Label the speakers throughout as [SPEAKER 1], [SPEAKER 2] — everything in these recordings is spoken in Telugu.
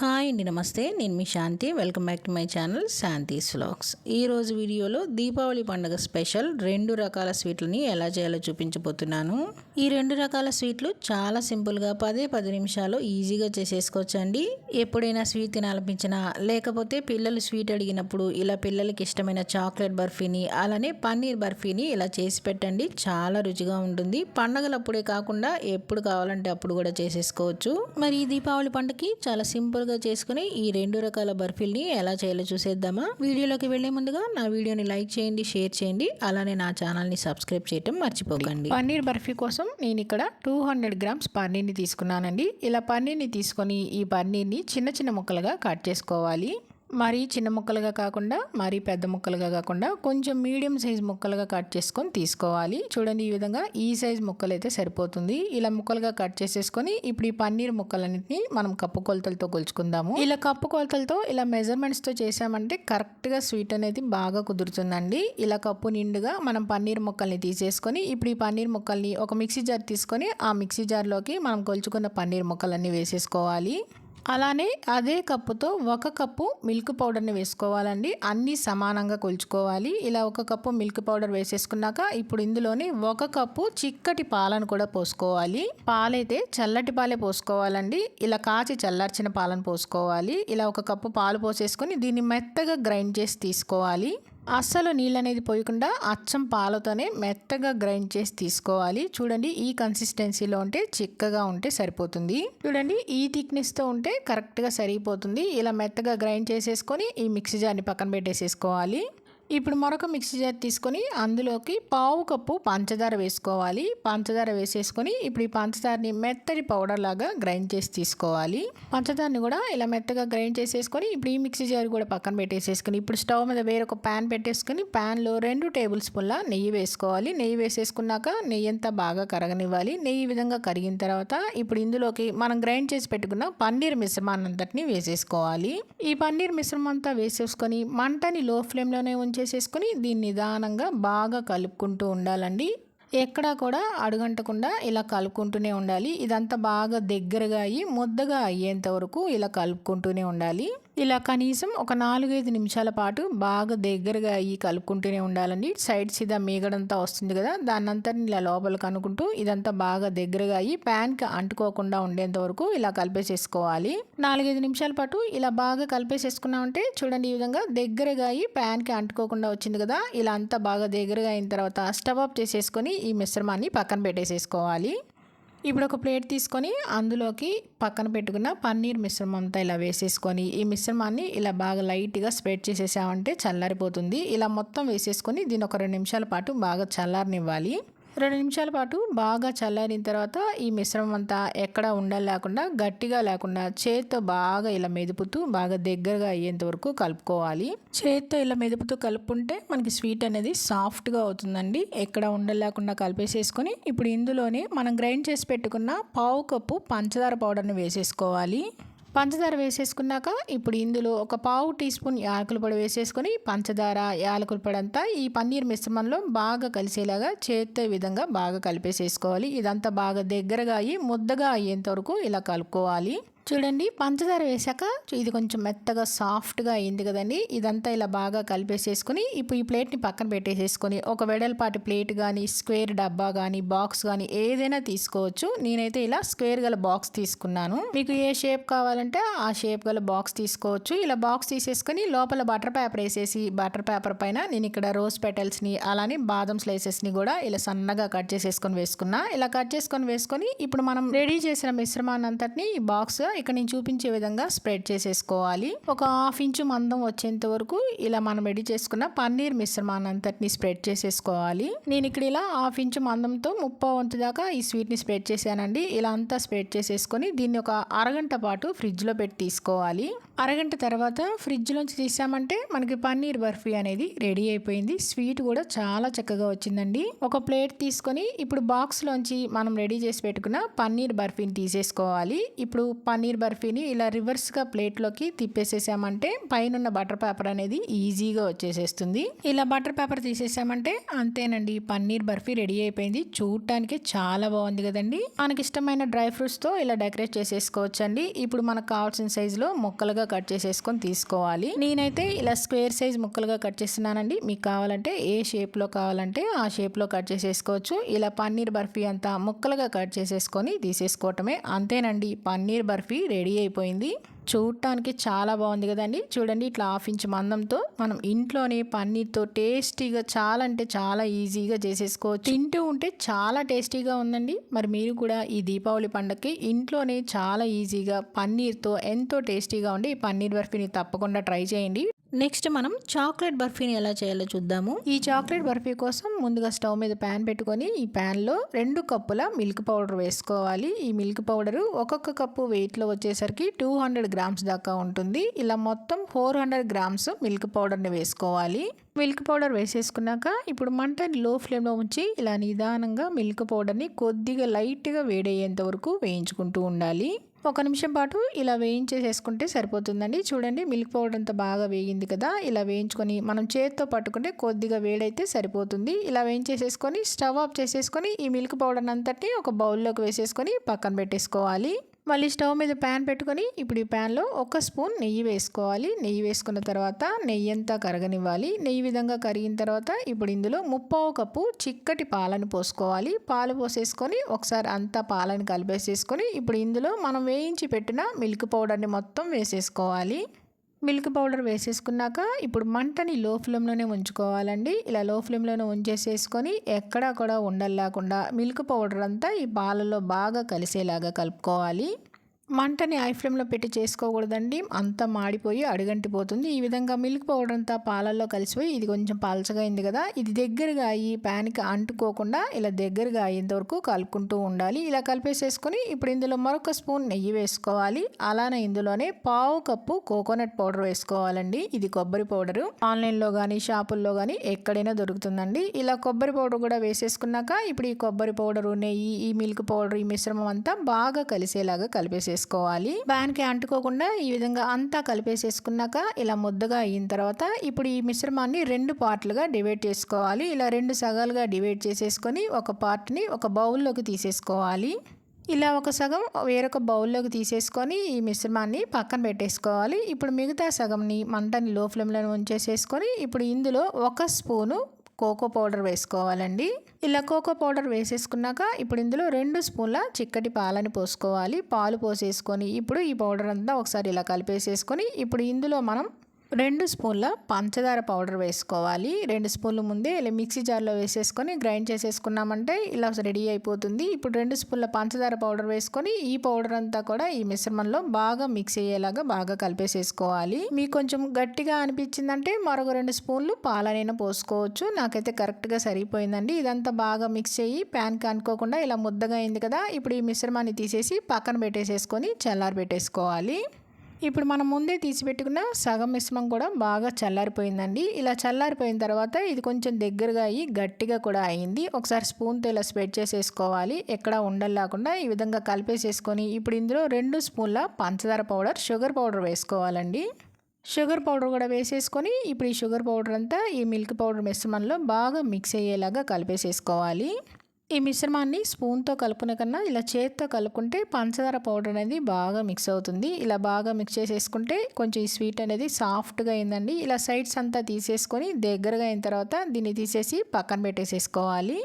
[SPEAKER 1] హాయ్ అండి నమస్తే. నేను మీ Shanti. Welcome back to my channel Shanti vlogs ఈరోజు వీడియోలో దీపావళి పండుగ స్పెషల్ రెండు రకాల స్వీట్లని ఎలా చేయాలో చూపించబోతున్నాను. ఈ రెండు రకాల స్వీట్లు చాలా సింపుల్గా పదే పది నిమిషాలు ఈజీగా చేసేసుకోవచ్చండి. ఎప్పుడైనా స్వీట్ తినాలనిపించినా లేకపోతే పిల్లలు స్వీట్ అడిగినప్పుడు ఇలా పిల్లలకి ఇష్టమైన చాక్లెట్ బర్ఫీని అలానే పన్నీర్ బర్ఫీని ఇలా చేసి పెట్టండి. చాలా రుచిగా ఉంటుంది. పండగలప్పుడే కాకుండా ఎప్పుడు కావాలంటే అప్పుడు కూడా చేసేసుకోవచ్చు. మరి ఈ దీపావళి పండుగకి చాలా సింపుల్ సింపుల్గా చేసుకుని ఈ రెండు రకాల బర్ఫీల్ని ఎలా చేయాలో చూసేద్దామా? వీడియోలోకి వెళ్ళే ముందుగా నా వీడియోని లైక్ చేయండి షేర్ చేయండి. అలానే నా ఛానల్ని సబ్స్క్రైబ్ చేయటం మర్చిపోకండి.
[SPEAKER 2] పన్నీర్ బర్ఫీ కోసం నేను ఇక్కడ టూ హండ్రెడ్ గ్రామ్స్ పన్నీర్ని తీసుకున్నానండి. ఇలా పన్నీర్ని తీసుకొని ఈ పన్నీర్ని చిన్న చిన్న ముక్కలుగా కట్ చేసుకోవాలి. మరీ చిన్న ముక్కలుగా కాకుండా మరీ పెద్ద ముక్కలుగా కాకుండా కొంచెం మీడియం సైజ్ ముక్కలుగా కట్ చేసుకొని తీసుకోవాలి. చూడండి ఈ విధంగా ఈ సైజ్ ముక్కలు అయితే సరిపోతుంది. ఇలా ముక్కలుగా కట్ చేసేసుకొని ఇప్పుడు ఈ పన్నీర్ ముక్కలన్నింటినీ మనం కప్పు కొలతలతో కొలుచుకుందాము. ఇలా కప్పు కొలతలతో ఇలా మెజర్మెంట్స్తో చేసామంటే కరెక్ట్గా స్వీట్ అనేది బాగా కుదురుతుందండి. ఇలా కప్పు నిండుగా మనం పన్నీర్ ముక్కల్ని తీసేసుకొని ఇప్పుడు ఈ పన్నీర్ ముక్కల్ని ఒక మిక్సీ జార్ తీసుకొని ఆ మిక్సీ జార్లోకి మనం కొలుచుకున్న పన్నీర్ ముక్కలన్నీ వేసేసుకోవాలి. అలానే అదే కప్పుతో ఒక కప్పు మిల్క్ పౌడర్ని వేసుకోవాలండి. అన్నీ సమానంగా కొలుచుకోవాలి. ఇలా ఒక కప్పు మిల్క్ పౌడర్ వేసేసుకున్నాక ఇప్పుడు ఇందులోనే ఒక కప్పు చిక్కటి పాలను కూడా పోసుకోవాలి. పాలైతే చల్లటి పాలే పోసుకోవాలండి. ఇలా కాచి చల్లార్చిన పాలను పోసుకోవాలి. ఇలా ఒక కప్పు పాలు పోసేసుకొని దీన్ని మెత్తగా గ్రైండ్ చేసి తీసుకోవాలి. అస్సలు నీళ్ళు అనేది పోయకుండా అచ్చం పాలతోనే మెత్తగా గ్రైండ్ చేసి తీసుకోవాలి. చూడండి ఈ కన్సిస్టెన్సీలో ఉంటే చిక్కగా ఉంటే సరిపోతుంది. చూడండి ఈ థిక్నెస్తో ఉంటే కరెక్ట్గా సరిపోతుంది ఇలా మెత్తగా గ్రైండ్ చేసేసుకొని ఈ మిక్సీ జార్ని పక్కన పెట్టేసేసుకోవాలి. ఇప్పుడు మరొక మిక్సీ జార్ తీసుకొని అందులోకి పావు కప్పు పంచదార వేసుకోవాలి. పంచదార వేసేసుకొని ఇప్పుడు ఈ పంచదారని మెత్తటి పౌడర్ లాగా గ్రైండ్ చేసి తీసుకోవాలి. పంచదారని కూడా ఇలా మెత్తగా గ్రైండ్ చేసేసుకొని ఇప్పుడు ఈ మిక్సీ జార్ కూడా పక్కన పెట్టేసేసుకొని ఇప్పుడు స్టవ్ మీద వేరొక ప్యాన్ పెట్టేసుకొని ప్యాన్లో రెండు టేబుల్ స్పూన్ల నెయ్యి వేసుకోవాలి. నెయ్యి వేసేసుకున్నాక నెయ్యి అంతా బాగా కరగనివ్వాలి. నెయ్యి ఈ విధంగా కరిగిన తర్వాత ఇప్పుడు ఇందులోకి మనం గ్రైండ్ చేసి పెట్టుకున్న పన్నీర్ మిశ్రమాన్ని అంతటిని వేసేసుకోవాలి. ఈ పన్నీర్ మిశ్రమం అంతా వేసేసుకొని మంటని లో ఫ్లేమ్లోనే చేసేసుకుని దీన్ని నిదానంగా బాగా కలుపుకుంటూ ఉండాలండి. ఎక్కడా కూడా అడుగంటకుండా ఇలా కలుపుకుంటూనే ఉండాలి. ఇదంతా బాగా దగ్గరగా అయ్యి ముద్దగా అయ్యేంత వరకు ఇలా కలుపుకుంటూనే ఉండాలి. ఇలా కనీసం ఒక నాలుగైదు నిమిషాల పాటు బాగా దగ్గరగా అయ్యి కలుపుకుంటూనే ఉండాలండి. సైడ్ సీదా మీగడంతా వస్తుంది కదా దాన్నంతా ఇలా లోపలికి అనుకుంటూ ఇదంతా బాగా దగ్గరగా అయ్యి ప్యాన్కి అంటుకోకుండా ఉండేంత వరకు ఇలా కలిపేసేసుకోవాలి. నాలుగైదు నిమిషాల పాటు ఇలా బాగా కలిపేసేసుకున్నామంటే చూడండి ఈ విధంగా దగ్గరగా అయ్యి ప్యాన్కి అంటుకోకుండా వచ్చింది కదా ఇలా అంతా బాగా దగ్గరగా అయిన తర్వాత స్టవ్ ఆఫ్ చేసేసుకొని ఈ మిశ్రమాన్ని పక్కన పెట్టేసేసుకోవాలి. ఇప్పుడు ఒక ప్లేట్ తీసుకొని అందులోకి పక్కన పెట్టుకున్న పన్నీర్ మిశ్రమం అంతా ఇలా వేసేసుకొని ఈ మిశ్రమాన్ని ఇలా బాగా లైట్గా స్ప్రెడ్ చేసేసామంటే చల్లారిపోతుంది. ఇలా మొత్తం వేసేసుకొని దీని ఒక రెండు నిమిషాల పాటు బాగా చల్లారనివ్వాలి. రెండు నిమిషాల పాటు బాగా చల్లారిన తర్వాత ఈ మిశ్రమం అంతా ఎక్కడ ఉండలు లేకుండా గట్టిగా లేకుండా చేత్తో బాగా ఇలా మెదుపుతూ బాగా దగ్గరగా అయ్యేంత వరకు కలుపుకోవాలి. చేత్తో ఇలా మెదుపుతూ కలుపుకుంటే మనకి స్వీట్ అనేది సాఫ్ట్గా అవుతుందండి. ఎక్కడ ఉండలు లేకుండా కలిపేసేసుకొని ఇప్పుడు ఇందులోనే మనం గ్రైండ్ చేసి పెట్టుకున్న పావు కప్పు పంచదార పౌడర్ని వేసేసుకోవాలి. పంచదార వేసేసుకున్నాక ఇప్పుడు ఇందులో ఒక పావు టీ స్పూన్ యాలకుల పొడి వేసేసుకొని పంచదార యాలకుల పొడి అంతా ఈ పన్నీర్ మిశ్రమంలో బాగా కలిసేలాగా చేత్తో విధంగా బాగా కలిపేసేసుకోవాలి. ఇదంతా బాగా దగ్గరగా అయ్యి ముద్దగా అయ్యేంత వరకు ఇలా కలుపుకోవాలి. చూడండి పంచదార వేసాక ఇది కొంచెం మెత్తగా సాఫ్ట్గా అయింది కదండి. ఇదంతా ఇలా బాగా కలిపేసేసుకొని ఇప్పుడు ఈ ప్లేట్ని పక్కన పెట్టేసేసుకొని ఒక వెడల్పాటి ప్లేట్ కానీ స్క్వేర్ డబ్బా కానీ బాక్స్ కానీ ఏదైనా తీసుకోవచ్చు. నేనైతే ఇలా స్క్వేర్ గల బాక్స్ తీసుకున్నాను. మీకు ఏ షేప్ కావాలంటే ఆ షేప్ గల బాక్స్ తీసుకోవచ్చు. ఇలా బాక్స్ తీసేసుకొని లోపల బటర్ పేపర్ వేసేసి బటర్ పేపర్ పైన నేను ఇక్కడ రోజ్ పెటల్స్ని అలానే బాదం స్లైసెస్ని కూడా ఇలా సన్నగా కట్ చేసేసుకొని వేసుకున్నా. ఇలా కట్ చేసుకొని వేసుకొని ఇప్పుడు మనం రెడీ చేసిన మిశ్రమాన్ని అంతటిని ఈ బాక్స్ ఇక్కడ నేను చూపించే విధంగా స్ప్రెడ్ చేసేసుకోవాలి. ఒక హాఫ్ ఇంచు మందం వచ్చేంత వరకు ఇలా మనం రెడీ చేసుకున్న పన్నీర్ మిశ్రమాన్ని అంతటిని స్ప్రెడ్ చేసేసుకోవాలి. నేను ఇక్కడ ఇలా హాఫ్ ఇంచు మందంతో ముప్పై వంతు దాకా ఈ స్వీట్ని స్ప్రెడ్ చేశానండి. ఇలా అంతా స్ప్రెడ్ చేసేసుకొని దీన్ని ఒక అరగంట పాటు ఫ్రిడ్జ్లో పెట్టి తీసుకోవాలి. అరగంట తర్వాత ఫ్రిడ్జ్లోంచి తీసామంటే మనకి పన్నీర్ బర్ఫీ అనేది రెడీ అయిపోయింది. స్వీట్ కూడా చాలా చక్కగా వచ్చిందండి. ఒక ప్లేట్ తీసుకొని ఇప్పుడు బాక్స్లోంచి మనం రెడీ చేసి పెట్టుకున్న పన్నీర్ బర్ఫీని తీసేసుకోవాలి. ఇప్పుడు పన్నీర్ పన్నీర్ బర్ఫీని ఇలా రివర్స్గా ప్లేట్లోకి తిప్పేసేసామంటే పైన బటర్ పేపర్ అనేది ఈజీగా వచ్చేసేస్తుంది. ఇలా బటర్ పేపర్ తీసేసామంటే అంతేనండి పన్నీర్ బర్ఫీ రెడీ అయిపోయింది. చూడటానికి చాలా బాగుంది కదండి. మనకి ఇష్టమైన డ్రై ఫ్రూట్స్తో ఇలా డెకరేట్ చేసేసుకోవచ్చండి. ఇప్పుడు మనకు కావాల్సిన సైజులో ముక్కలుగా కట్ చేసేసుకొని తీసుకోవాలి. నేనైతే ఇలా స్క్వేర్ సైజ్ ముక్కలుగా కట్ చేస్తున్నానండి. మీకు కావాలంటే ఏ షేప్లో కావాలంటే ఆ షేప్లో కట్ చేసేసుకోవచ్చు. ఇలా పన్నీర్ బర్ఫీ అంతా ముక్కలుగా కట్ చేసేసుకొని తీసేసుకోవటమే అంతేనండి. పన్నీర్ బర్ఫీ రెడీ అయిపోయింది. చూడటానికి చాలా బాగుంది కదండి. చూడండి ఇట్లా హాఫ్ ఇంచ్ మందంతో మనం ఇంట్లోనే పన్నీర్తో టేస్టీగా చాలా అంటే చాలా ఈజీగా చేసేసుకోవచ్చు. తింటూ ఉంటే చాలా టేస్టీగా ఉందండి. మరి మీరు కూడా ఈ దీపావళి పండగకి ఇంట్లోనే చాలా ఈజీగా పన్నీర్తో ఎంతో టేస్టీగా ఉండి ఈ పన్నీర్ బర్ఫీని తప్పకుండా ట్రై చేయండి.
[SPEAKER 1] నెక్స్ట్ మనం చాక్లెట్ బర్ఫీని ఎలా చేయాలో చూద్దాము.
[SPEAKER 2] ఈ చాక్లెట్ బర్ఫీ కోసం ముందుగా స్టవ్ మీద ప్యాన్ పెట్టుకొని ఈ ప్యాన్లో రెండు కప్పుల మిల్క్ పౌడర్ వేసుకోవాలి. ఈ మిల్క్ పౌడర్ ఒక్కొక్క కప్పు వెయిట్లో వచ్చేసరికి టూ హండ్రెడ్ గ్రామ్స్ దాకా ఉంటుంది. ఇలా మొత్తం ఫోర్ హండ్రెడ్ గ్రామ్స్ మిల్క్ పౌడర్ని వేసుకోవాలి. మిల్క్ పౌడర్ వేసేసుకున్నాక ఇప్పుడు మంటని లో ఫ్లేమ్లో ఉంచి ఇలా నిదానంగా మిల్క్ పౌడర్ని కొద్దిగా లైట్గా వేడయ్యేంత వరకు వేయించుకుంటూ ఉండాలి. ఒక నిమిషం పాటు ఇలా వేయించేసేసుకుంటే సరిపోతుందండి. చూడండి మిల్క్ పౌడర్ అంతా బాగా వేగింది కదా. ఇలా వేయించుకొని మనం చేతితో పట్టుకుంటే కొద్దిగా వేడైతే సరిపోతుంది. ఇలా వేయించేసేసుకొని స్టవ్ ఆఫ్ చేసేసుకొని ఈ మిల్క్ పౌడర్ అంతటి ఒక బౌల్లోకి వేసేసుకొని పక్కన పెట్టేసుకోవాలి. మళ్ళీ స్టవ్ మీద ప్యాన్ పెట్టుకొని ఇప్పుడు ఈ ప్యాన్లో ఒక స్పూన్ నెయ్యి వేసుకోవాలి. నెయ్యి వేసుకున్న తర్వాత నెయ్యి అంతా కరగనివ్వాలి. నెయ్యి విధంగా కరిగిన తర్వాత ఇప్పుడు ఇందులో ముప్పావు కప్పు చిక్కటి పాలను పోసుకోవాలి. పాలు పోసేసుకొని ఒకసారి అంతా పాలను కలిపేసేసుకొని ఇప్పుడు ఇందులో మనం వేయించి పెట్టిన మిల్క్ పౌడర్ని మొత్తం వేసేసుకోవాలి. మిల్క్ పౌడర్ వేసేసుకున్నాక ఇప్పుడు మంటని లో ఫ్లేమ్లోనే ఉంచుకోవాలండి. ఇలా లో ఫ్లేమ్లోనే ఉంచేసేసుకొని ఎక్కడా కూడా ఉండలేకుండా మిల్క్ పౌడర్ అంతా ఈ పాలలో బాగా కలిసేలాగా కలుపుకోవాలి. మంటని ఐ ఫ్లేమ్లో పెట్టి చేసుకోకూడదండి. అంతా మాడిపోయి అడుగంటిపోతుంది. ఈ విధంగా మిల్క్ పౌడర్ అంతా పాలల్లో కలిసిపోయి ఇది కొంచెం పలచగా అయింది కదా ఇది దగ్గరగా అయ్యి ప్యాన్కి అంటుకోకుండా ఇలా దగ్గరగా అయ్యేంత వరకు కలుపుకుంటూ ఉండాలి. ఇలా కలిపేసేసుకొని ఇప్పుడు ఇందులో మరొక స్పూన్ నెయ్యి వేసుకోవాలి. అలానే ఇందులోనే పావు కప్పు కోకోనట్ పౌడర్ వేసుకోవాలండి. ఇది కొబ్బరి పౌడరు ఆన్లైన్లో కానీ షాపుల్లో కానీ ఎక్కడైనా దొరుకుతుందండి. ఇలా కొబ్బరి పౌడర్ కూడా వేసేసుకున్నాక ఇప్పుడు ఈ కొబ్బరి పౌడరు నెయ్యి ఈ మిల్క్ పౌడర్ ఈ మిశ్రమం అంతా బాగా కలిసేలాగా కలిపేసేసుకోవాలి. ప్యాన్కి అంటుకోకుండా ఈ విధంగా అంతా కలిపేసేసుకున్నాక ఇలా ముద్దగా అయిన తర్వాత ఇప్పుడు ఈ మిశ్రమాన్ని రెండు పార్ట్లుగా డివైడ్ చేసుకోవాలి. ఇలా రెండు సగాలుగా డివైడ్ చేసేసుకొని ఒక పార్ట్ని ఒక బౌల్లోకి తీసేసుకోవాలి. ఇలా ఒక సగం వేరొక బౌల్లోకి తీసేసుకొని ఈ మిశ్రమాన్ని పక్కన పెట్టేసుకోవాలి. ఇప్పుడు మిగతా సగంని మంటని లో ఫ్లేమ్లో ఉంచేసేసుకొని ఇప్పుడు ఇందులో ఒక స్పూను కోకో పౌడర్ వేసుకోవాలండి. ఇలా కోకో పౌడర్ వేసేసుకున్నాక ఇప్పుడు ఇందులో రెండు స్పూన్ల చిక్కటి పాలని పోసుకోవాలి. పాలు పోసేసుకొని ఇప్పుడు ఈ పౌడర్ అంతా ఒకసారి ఇలా కలిపేసేసుకొని ఇప్పుడు ఇందులో మనం రెండు స్పూన్ల పంచదార పౌడర్ వేసుకోవాలి. రెండు స్పూన్లు ముందే ఇలా మిక్సీ జార్లో వేసేసుకొని గ్రైండ్ చేసేసుకున్నామంటే ఇలా రెడీ అయిపోతుంది. ఇప్పుడు రెండు స్పూన్ల పంచదార పౌడర్ వేసుకొని ఈ పౌడర్ అంతా కూడా ఈ మిశ్రమంలో బాగా మిక్స్ అయ్యేలాగా బాగా కలిపేసేసుకోవాలి. మీకు కొంచెం గట్టిగా అనిపించిందంటే మరొక రెండు స్పూన్లు పాలనైనా పోసుకోవచ్చు. నాకైతే కరెక్ట్గా సరిపోయిందండి. ఇదంతా బాగా మిక్స్ అయ్యి ప్యాన్కి అనుకోకుండా ఇలా ముద్దగా అయింది కదా ఇప్పుడు ఈ మిశ్రమాన్ని తీసేసి పక్కన పెట్టేసేసుకొని చల్లారి పెట్టేసుకోవాలి ఇప్పుడు మనం ముందే తీసిపెట్టుకున్న సగం మిశ్రమం కూడా బాగా చల్లారిపోయిందండి. ఇలా చల్లారిపోయిన తర్వాత ఇది కొంచెం దగ్గరగా అయ్యి గట్టిగా కూడా అయింది. ఒకసారి స్పూన్తో ఇలా స్ప్రెడ్ చేసేసుకోవాలి. ఎక్కడ ఉండలు లేకుండా ఈ విధంగా కలిపేసేసుకొని ఇప్పుడు ఇందులో రెండు స్పూన్ల పంచదార పౌడర్ షుగర్ పౌడర్ వేసుకోవాలండి. షుగర్ పౌడర్ కూడా వేసేసుకొని ఇప్పుడు ఈ షుగర్ పౌడర్ అంతా ఈ మిల్క్ పౌడర్ మిశ్రమంలో బాగా మిక్స్ అయ్యేలాగా కలిపేసేసుకోవాలి. ఈ మిశ్రమాన్ని స్పూన్తో కలుపుకునే కన్నా ఇలా చేత్తో కలుపుకుంటే పంచదార పౌడర్ అనేది బాగా మిక్స్ అవుతుంది. ఇలా బాగా మిక్స్ చేసేసుకుంటే కొంచెం ఈ స్వీట్ అనేది సాఫ్ట్గా అయిందండి. ఇలా సైడ్స్ అంతా తీసేసుకొని దగ్గరగా అయిన తర్వాత దీన్ని తీసేసి పక్కన పెట్టేసేసుకోవాలి.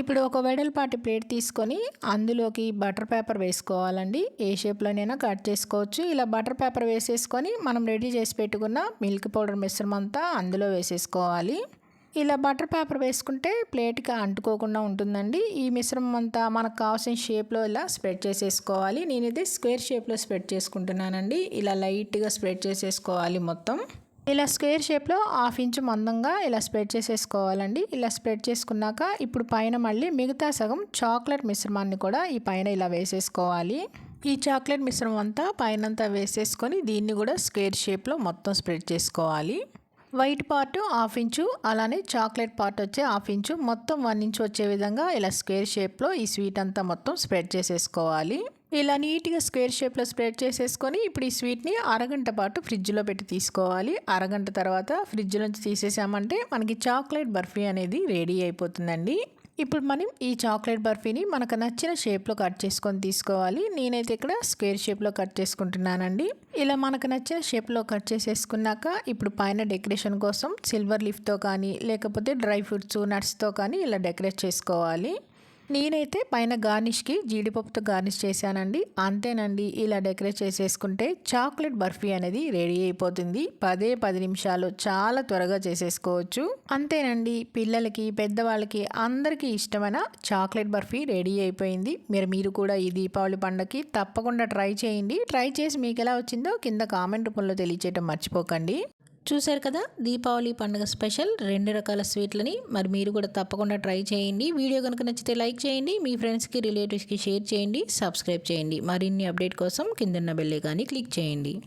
[SPEAKER 2] ఇప్పుడు ఒక వెడల్పాటి ప్లేట్ తీసుకొని అందులోకి బటర్ పేపర్ వేసుకోవాలండి. ఏ షేప్లోనైనా కట్ చేసుకోవచ్చు. ఇలా బటర్ పేపర్ వేసేసుకొని మనం రెడీ చేసి పెట్టుకున్న మిల్క్ పౌడర్ మిశ్రమం అంతా అందులో వేసేసుకోవాలి. ఇలా బటర్ పేపర్ వేసుకుంటే ప్లేట్కి అంటుకోకుండా ఉంటుందండి. ఈ మిశ్రమం అంతా మనకు కావాల్సిన షేప్లో ఇలా స్ప్రెడ్ చేసేసుకోవాలి. నేనైతే స్క్వేర్ షేప్లో స్ప్రెడ్ చేసుకుంటున్నానండి. ఇలా లైట్గా స్ప్రెడ్ చేసేసుకోవాలి మొత్తం. ఇలా స్క్వేర్ షేప్లో హాఫ్ ఇంచు మందంగా ఇలా స్ప్రెడ్ చేసేసుకోవాలండి. ఇలా స్ప్రెడ్ చేసుకున్నాక ఇప్పుడు పైన మళ్ళీ మిగతా సగం చాక్లెట్ మిశ్రమాన్ని కూడా ఈ పైన ఇలా వేసేసుకోవాలి. ఈ చాక్లెట్ మిశ్రమం అంతా పైనంతా వేసేసుకొని దీన్ని కూడా స్క్వేర్ షేప్లో మొత్తం స్ప్రెడ్ చేసుకోవాలి. వైట్ పార్ట్ హాఫ్ ఇంచు అలానే చాక్లెట్ పార్ట్ వచ్చే హాఫ్ ఇంచు. మొత్తం వన్ ఇంచు వచ్చే విధంగా ఇలా స్క్వేర్ షేప్లో ఈ స్వీట్ అంతా మొత్తం స్ప్రెడ్ చేసేసుకోవాలి. ఇలా నీట్గా స్క్వేర్ షేప్లో స్ప్రెడ్ చేసేసుకొని ఇప్పుడు ఈ స్వీట్ని అరగంట పాటు ఫ్రిడ్జ్లో పెట్టి తీసుకోవాలి. అరగంట తర్వాత ఫ్రిడ్జ్ నుంచి తీసేసామంటే మనకి చాక్లెట్ బర్ఫీ అనేది రెడీ అయిపోతుందండి. ఇప్పుడు మనం ఈ చాక్లెట్ బర్ఫీని మనకు నచ్చిన షేప్లో కట్ చేసుకొని తీసుకోవాలి. నేనైతే ఇక్కడ స్క్వేర్ షేప్లో కట్ చేసుకుంటున్నానండి. ఇలా మనకు నచ్చిన షేప్లో కట్ చేసేసుకున్నాక ఇప్పుడు పైన డెకరేషన్ కోసం సిల్వర్ లీఫ్తో కానీ లేకపోతే డ్రై ఫ్రూట్స్ నట్స్తో కానీ ఇలా డెకరేట్ చేసుకోవాలి. నేనైతే పైన గార్నిష్కి జీడిపప్పుతో గార్నిష్ చేశానండి. అంతేనండి ఇలా డెకరేట్ చేసేసుకుంటే చాక్లెట్ బర్ఫీ అనేది రెడీ అయిపోతుంది. పదే పది నిమిషాలు చాలా త్వరగా చేసేసుకోవచ్చు. అంతేనండి పిల్లలకి పెద్దవాళ్ళకి అందరికీ ఇష్టమైన చాక్లెట్ బర్ఫీ రెడీ అయిపోయింది. మీరు మీరు కూడా ఈ దీపావళి పండగకి తప్పకుండా ట్రై చేయండి. ట్రై చేసి మీకు ఎలా వచ్చిందో కింద కామెంట్ రూపంలో తెలియచేయటం మర్చిపోకండి.
[SPEAKER 1] చూశారు కదా? దీపావళి పండుగ స్పెషల్. రెండు రకాల స్వీట్లని. మరి మీరు కూడా తప్పకుండా ట్రై చేయండి. వీడియో కనుక నచ్చితే లైక్ చేయండి. మీ ఫ్రెండ్స్కి రిలేటివ్స్కి షేర్ చేయండి. సబ్స్క్రైబ్ చేయండి. మరిన్ని అప్డేట్ కోసం కిందన్న బెల్లే కానీ క్లిక్ చేయండి.